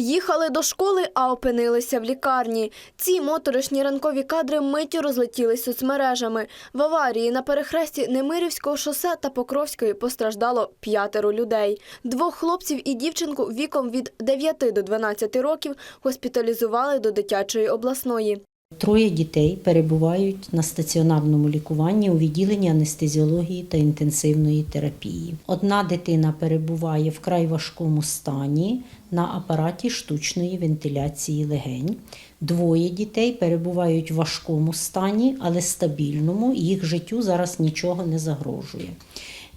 Їхали до школи, а опинилися в лікарні. Ці моторошні ранкові кадри миттю розлетілись соцмережами. В аварії на перехресті Немирівського шосе та Покровської постраждало п'ятеро людей. Двох хлопців і дівчинку віком від 9 до 12 років госпіталізували до дитячої обласної. Троє дітей перебувають на стаціонарному лікуванні у відділенні анестезіології та інтенсивної терапії. Одна дитина перебуває в край важкому стані на апараті штучної вентиляції легень. Двоє дітей перебувають в важкому стані, але стабільному. Їх життю зараз нічого не загрожує.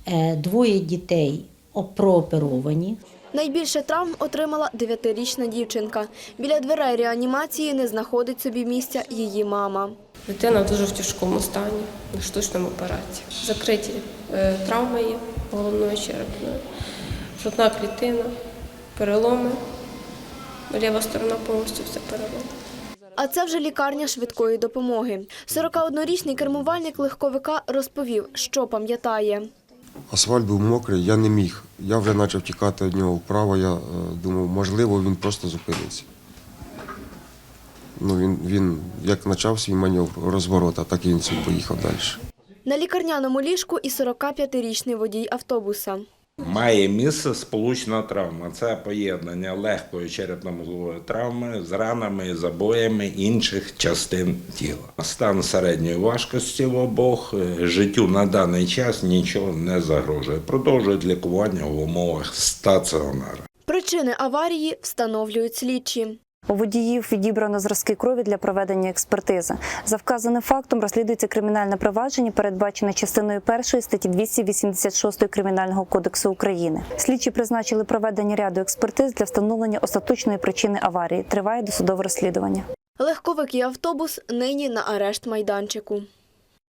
Е, Двоє дітей прооперовані, Найбільше травм отримала дев'ятирічна дівчинка. Біля дверей реанімації не знаходить собі місця її мама. Дитина дуже в тяжкому стані на штучному апараті. Закриті е, травми є головної черепної, жодна клітина, переломи. Ліва сторона повністю все перелома. А це вже лікарня швидкої допомоги. 41-річний кермувальник легковика розповів, що пам'ятає. Асфальт був мокрий, я не міг. Я вже почав тікати від нього вправо. Я е, думав, можливо, він просто зупиниться. Ну, він, він як почав свій маневр розворота, так і він поїхав далі. На лікарняному ліжку і 45-річний водій автобуса. Має місце сполучна травма. Це поєднання легкої черепно-мозгової травми з ранами і забоями інших частин тіла. Стан середньої важкості в обох е, життю на даний час нічого не загрожує. Продовжують лікування в умовах стаціонара. Причини аварії встановлюють слідчі. У водіїв відібрано зразки крові для проведення експертизи. За вказаним фактом розслідується кримінальне провадження, передбачене частиною 1 статті 286 Кримінального кодексу України. Слідчі призначили проведення ряду експертиз для встановлення остаточної причини аварії. Триває досудове розслідування. Легковик і автобус нині на арешт майданчику.